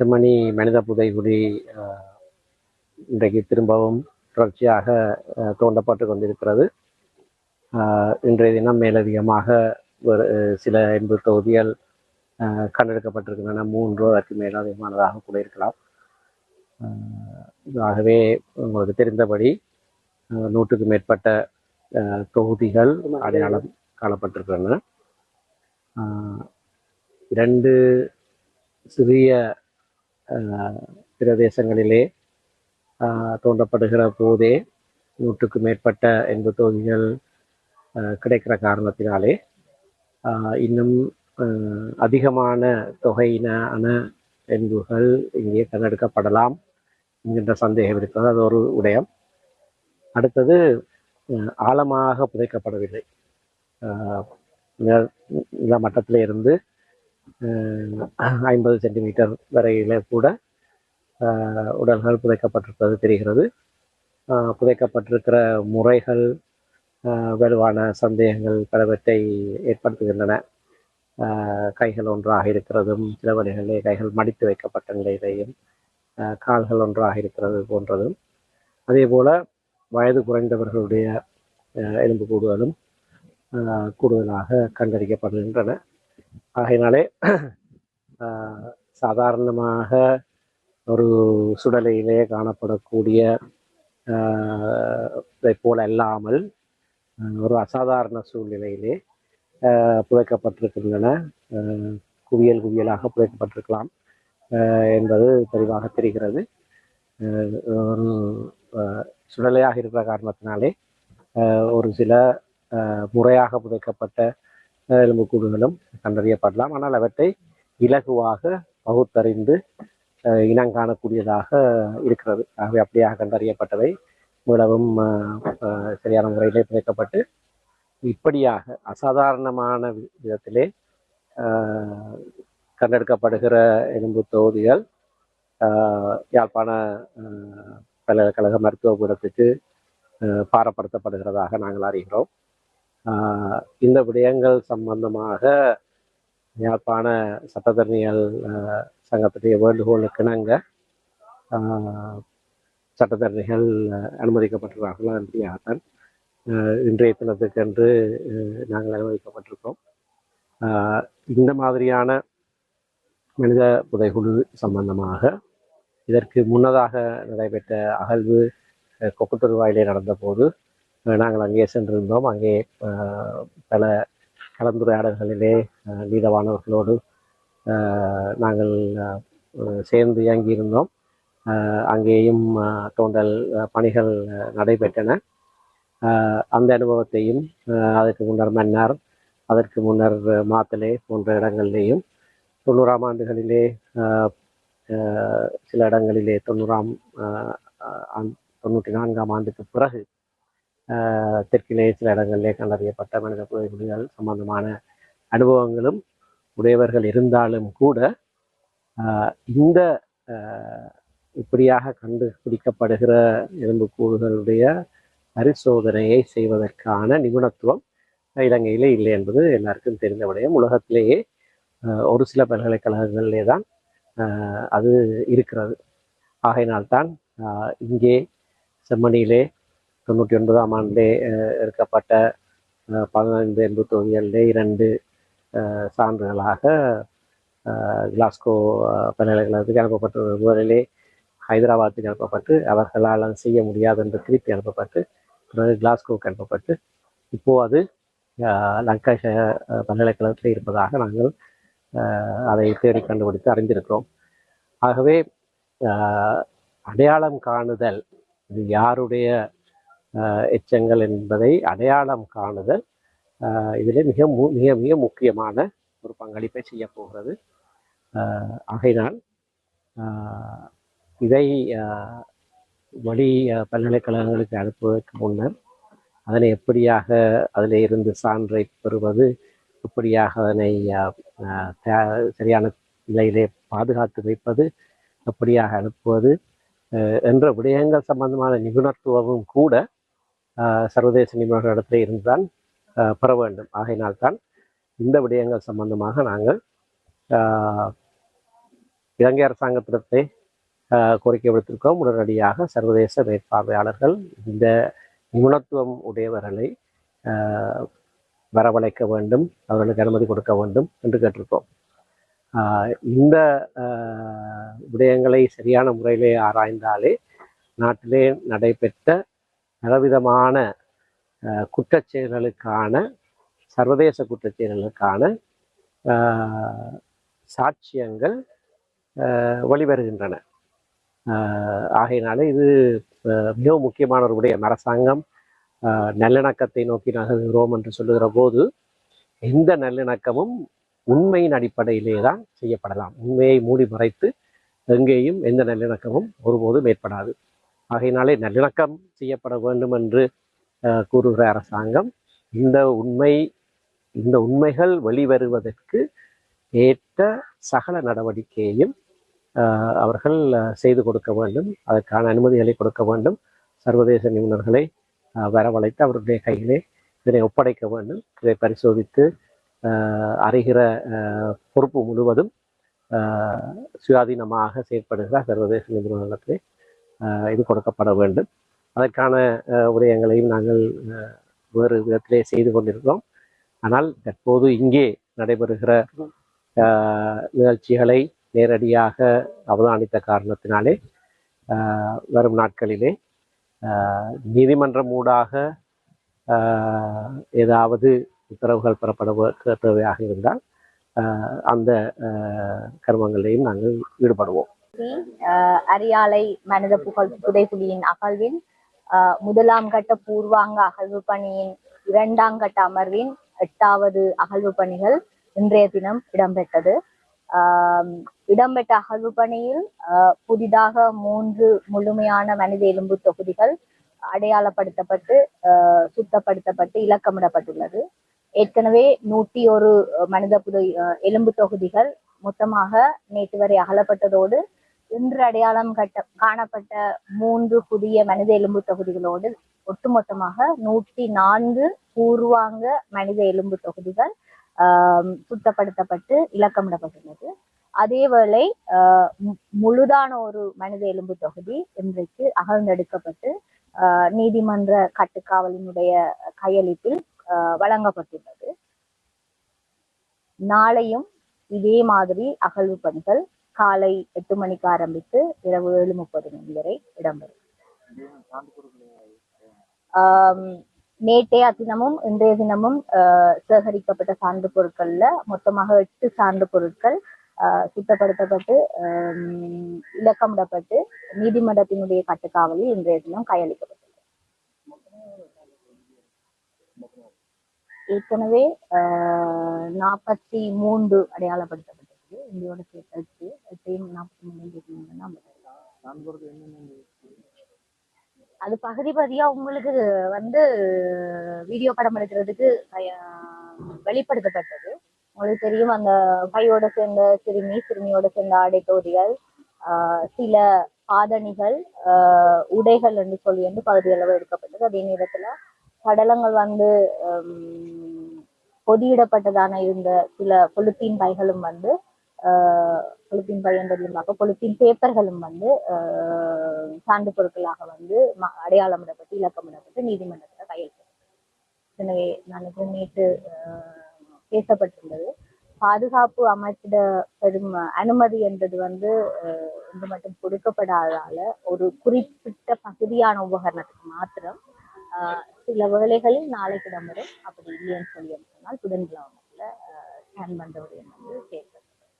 செம்மணி மனித புதைகுடி இன்றைக்கு திரும்பவும் தொடர்ச்சியாக தோண்டப்பட்டு கொண்டிருக்கிறது. இன்றைய தினம் மேலதிகமாக ஒரு சில எண்பது தொகுதிகள் கண்டெடுக்கப்பட்டிருக்கின்றன. மூன்று அதற்கு மேலதிகமானதாக கூட இருக்கலாம். ஆகவே உங்களுக்கு தெரிந்தபடி நூற்றுக்கு மேற்பட்ட தொகுதிகள் அடையாளம் காணப்பட்டிருக்கின்றன. இரண்டு சிறிய பிரதேசங்களிலே தோண்டப்படுகிற போதே நூற்றுக்கு மேற்பட்ட எண்பது தொகுதிகள் கிடைக்கிற காரணத்தினாலே இன்னும் அதிகமான தொகையினான எண்புகள் இங்கே கண்டெடுக்கப்படலாம் என்கின்ற சந்தேகம் இருக்கிறது அது ஒரு விடயம் அடுத்தது ஆழமாக புதைக்கப்படவில்லை நில- நில மட்டத்திலே இருந்து ஐம்பது சென்டிமீட்டர் வரையிலே கூட உடல்கள் புதைக்கப்பட்டிருப்பது தெரிகிறது. புதைக்கப்பட்டிருக்கிற முறைகள் வலுவான சந்தேகங்கள் பலவற்றை ஏற்படுத்துகின்றன. கைகள் ஒன்றாக இருக்கிறதும் சில வழிகளிலே கைகள் மடித்து வைக்கப்பட்ட நிலையிலேயும் கால்கள் ஒன்றாக இருக்கிறது போன்றதும். அதே போல வயது குறைந்தவர்களுடைய எலும்பு கூடுதலும் கூடுதலாக கண்டறியப்படுகின்றன. ஆகையினாலே சாதாரணமாக ஒரு சுடலையிலே காணப்படக்கூடிய அஹ், இதைப் போல அல்லாமல் ஒரு அசாதாரண சூழ்நிலையிலே புதைக்கப்பட்டிருக்கின்றன. குவியல் குவியலாக புதைக்கப்பட்டிருக்கலாம் அஹ், என்பது தெளிவாக தெரிகிறது. ஒரு சுடலையாக இருக்கிற காரணத்தினாலே ஒரு சில முறையாக புதைக்கப்பட்ட எலும்புக்கூடுகளும் கண்டறியப்படலாம் ஆனால் அவற்றை இலகுவாக பகுத்தறிந்து இனம் காணக்கூடியதாக இருக்கிறது. ஆகவே அப்படியாக கண்டறியப்பட்டவை மிகவும் சரியான முறையிலே பிணைக்கப்பட்டு இப்படியாக அசாதாரணமான வி- விதத்திலே கண்டெடுக்கப்படுகிற எலும்பு தொகுதிகள் யாழ்ப்பாண பல்கலைக்கழக மருத்துவ பீடத்துக்கு பாரப்படுத்தப்படுகிறதாக நாங்கள் அறிகிறோம். இந்த விடயங்கள் சம்பந்தமாக யாழ்ப்பாண சட்டத்தரணிகள் சங்கத்துடைய வேண்டுகோளுக்கு இணங்க சட்டத்தரணிகள் அனுமதிக்கப்பட்டிருக்கிறார்களா அனுமதிக்கப்பட்டிருக்கிறார்கள் அப்படியாகத்தான் இன்றைய தினத்துக்கென்று நாங்கள் அனுமதிக்கப்பட்டிருக்கோம் இந்த மாதிரியான மனித புதைகுழு சம்பந்தமாக இதற்கு முன்னதாக நடைபெற்ற அகழ்வு கொக்குத்தொரு வாயிலே நடந்தபோது நாங்கள் அங்கே சென்றிருந்தோம். அங்கே பல கலந்துரையாடல்களிலே நீதவானவர்களோடு நாங்கள் சேர்ந்து இயங்கியிருந்தோம். அங்கேயும் தோண்டல் பணிகள் நடைபெற்றன. அந்த அனுபவத்தையும் அதற்கு முன்னர் மன்னார் அதற்கு முன்னர் மாத்தலே போன்ற இடங்களிலேயும் தொண்ணூறாம் ஆண்டுகளிலே சில இடங்களிலே தொண்ணூறாம் தொண்ணூற்றி நான்காம் ஆண்டுக்கு பிறகு தெற்கிலே சில இடங்களிலே கண்டறியப்பட்ட மனித புதைகுழிகள் சம்பந்தமான அனுபவங்களும் உடையவர்கள் இருந்தாலும் கூட இந்த இப்படியாக கண்டுபிடிக்கப்படுகிற எலும்புக்கூடுகளுடைய பரிசோதனையை செய்வதற்கான நிபுணத்துவம் இலங்கையிலே இல்லை என்பது எல்லாருக்கும் தெரிந்த விடயம். உலகத்திலேயே ஒரு சில பல்கலைக்கழகங்களிலே தான் அது இருக்கிறது. ஆகையினால்தான் இங்கே செம்மணியிலே தொண்ணூற்றி ஒன்பதாம் ஆண்டிலே எடுக்கப்பட்ட பதினைந்து எண்பத்தி தொகுதிகளிலே இரண்டு சான்றுகளாக கிளாஸ்கோ பல்கலைக்கழகத்துக்கு அனுப்பப்பட்டு முதலிலே ஹைதராபாத்துக்கு அனுப்பப்பட்டு அவர்களால் அது செய்ய முடியாது என்று திருப்பி அனுப்பப்பட்டு பிறகு கிளாஸ்கோவுக்கு அனுப்பப்பட்டு இப்போது அது லங்காஷ பல்கலைக்கழகத்தில் இருப்பதாக நாங்கள் அதை தேடி கண்டுபிடித்து அறிந்திருக்கிறோம். ஆகவே அடையாளம் காணுதல் இது யாருடைய எச்சங்கள் என்பதை அடையாளம் காணுதல் இதில் மிக மு- மிக மிக முக்கியமான ஒரு பங்களிப்பை செய்ய போகிறது. ஆகையினால் இதை வழி பல்கலைக்கழகங்களுக்கு அனுப்புவதற்கு முன்னர் அதனை எப்படியாக அதில் இருந்து சான்றை பெறுவது எப்படியாக அதனை சரியான நிலையிலே பாதுகாத்து வைப்பது எப்படியாக அனுப்புவது என்ற விடயங்கள் சம்பந்தமான நிபுணத்துவமும் கூட சர்வதேச நிபுணர்களிடத்தில் இருந்துதான் பெற வேண்டும். ஆகையினால்தான் இந்த விடயங்கள் சம்பந்தமாக நாங்கள் இலங்கை அரசாங்கத்திடத்தை கோரிக்கை விடுத்திருக்கோம் உடனடியாக சர்வதேச மேற்பார்வையாளர்கள் இந்த நிபுணத்துவம் உடையவர்களை வரவழைக்க வேண்டும். அவர்களுக்கு அனுமதி கொடுக்க வேண்டும் என்று கேட்டிருக்கோம் இந்த விடயங்களை சரியான முறையிலே ஆராய்ந்தாலே நாட்டிலே நடைபெற்ற பலவிதமான குற்றச்செயல்களுக்கான சர்வதேச குற்றச்செயல்களுக்கான சாட்சியங்கள் ஆஹ், வெளிவருகின்றன. ஆகையினால இது மிக மிகவும் முக்கியமான ஒரு விடயம் அரசாங்கம். நல்லிணக்கத்தை நோக்கி நகர்கிறோம் என்று சொல்லுகிற போது எந்த நல்லிணக்கமும் உண்மையின் அடிப்படையிலே தான் செய்யப்படலாம். உண்மையை மூடி மறைத்து எங்கேயும் எந்த நல்லிணக்கமும் ஒருபோதும் ஏற்படாது. ஆகையினாலே நல்லிணக்கம் செய்யப்பட வேண்டும் என்று கூறுகிற அரசாங்கம் இந்த உண்மை இந்த உண்மைகள் வெளிவருவதற்கு ஏற்ற சகல நடவடிக்கையையும் அவர்கள் செய்து கொடுக்க வேண்டும். அதற்கான அனுமதிகளை கொடுக்க வேண்டும். சர்வதேச நிபுணர்களை வரவழைத்து அவருடைய கையிலே இதனை ஒப்படைக்க வேண்டும். இதை பரிசோதித்து அறிகிற பொறுப்பு முழுவதும் சுயாதீனமாக செயற்படுகிற சர்வதேச நிபுணர்களிடத்திலே இது கொடுக்கப்பட வேண்டும். அதற்கான ஆஹ், விடயங்களையும் நாங்கள் வேறு விதத்திலே செய்து கொண்டிருக்கிறோம். ஆனால் தற்போது இங்கே நடைபெறுகிற நிகழ்ச்சிகளை நேரடியாக அவதானித்த காரணத்தினாலே வரும் நாட்களிலே நீதிமன்றம் ஊடாக ஏதாவது உத்தரவுகள் பெறப்பட தேவையாக இருந்தால் அந்த கர்மங்களையும் கர்மங்களிலையும் நாங்கள் ஈடுபடுவோம். அரியாலை மனித புகழ் புதைக்குழியின் அகழ்வின் முதலாம் கட்ட பூர்வாங்க அகழ்வு பணியின் இரண்டாம் கட்ட அமர்வின் எட்டாவது அகழ்வு பணிகள் இன்றைய தினம் இடம்பெற்றது. இடம்பெற்ற அகழ்வு பணியில் அஹ், புதிதாக மூன்று முழுமையான மனித எலும்பு தொகுதிகள் அடையாளப்படுத்தப்பட்டு அஹ், சுத்தப்படுத்தப்பட்டு இலக்கமிடப்பட்டுள்ளது. ஏற்கனவே நூற்றி ஒரு மனித புதை அஹ், எலும்பு தொகுதிகள் மொத்தமாக நேற்று வரை அகலப்பட்டதோடு இன்று அடையாளம் கட்ட காணப்பட்ட மூன்று புதிய மனித எலும்பு தொகுதிகளோடு ஒட்டுமொத்தமாக நூற்றி நான்கு பூர்வாங்க மனித எலும்பு தொகுதிகள் சுத்தப்படுத்தப்பட்டு இலக்கமிடப்பட்டுள்ளது. அதேவேளை ஆஹ், முழுதான ஒரு மனித எலும்பு தொகுதி இன்றைக்கு அகழ்ந்தெடுக்கப்பட்டு ஆஹ், நீதிமன்ற கட்டுக்காவலினுடைய கையளிப்பில் ஆஹ், வழங்கப்பட்டுள்ளது. நாளையும் இதே மாதிரி அகழ்வு பணிகள் காலை எட்டு மணிக்கு ஆரம்பித்து இரவு ஏழு முப்பது மணி வரை இடம்பெறும். ஆம், நேற்றைய தினமும் இன்றைய தினமும் சேகரிக்கப்பட்ட சான்று பொருட்கள்ல மொத்தமாக எட்டு சான்று பொருட்கள் ஆஹ், சுத்தப்படுத்தப்பட்டு இலக்கமிடப்பட்டு நீதிமன்றத்தினுடைய கட்டுக்காவலில் இன்றைய தினம் கையளிக்கப்பட்டது ஏற்கனவே நாற்பத்தி மூன்று அடையாளப்படுத்தப்பட்டது இந்தியோட சேர்த்து எட்டையும் நாற்பத்தி மூணு அது பகுதி பகுதியா உங்களுக்கு வந்து வீடியோ படம் எடுக்கிறதுக்கு வெளிப்படுத்தப்பட்டது. உங்களுக்கு தெரியும் அந்த பையோட சேர்ந்த சிறுமி சிறுமியோட சேர்ந்த ஆடை தொகுதிகள் ஆஹ் சில பாதணிகள் உடைகள் என்று சொல்லி வந்து பகுதியளவு எடுக்கப்பட்டது. அதே நேரத்துல சடலங்கள் வந்து பொதியிடப்பட்டதான இருந்த சில பொலித்தீன் பைகளும் வந்து பொலித்தீன் பை பொலித்தீன் பேப்பர்களும் வந்து ஆஹ் சான்று பொருட்களாக வந்து ம- அடையாளமிடப்பட்டு இலக்கமிடப்பட்டு நீதிமன்றத்தில் கையெழுத்து எனவே நான் நேற்று ஆஹ் பேசப்பட்டுள்ளது பாதுகாப்பு அமைச்சிட பெரும் அனுமதி என்றது வந்து ஆஹ் மட்டும் கொடுக்கப்படாததால ஒரு குறிப்பிட்ட பகுதியான உபகரணத்துக்கு மாத்திரம் ஆஹ் சில வேலைகளில் நாளைக்கு இடம்பெறும். அப்படி இல்லைன்னு சொல்லி சொன்னால் புதன்கிழமையில ஸ்கேன் பண்ற ஒரு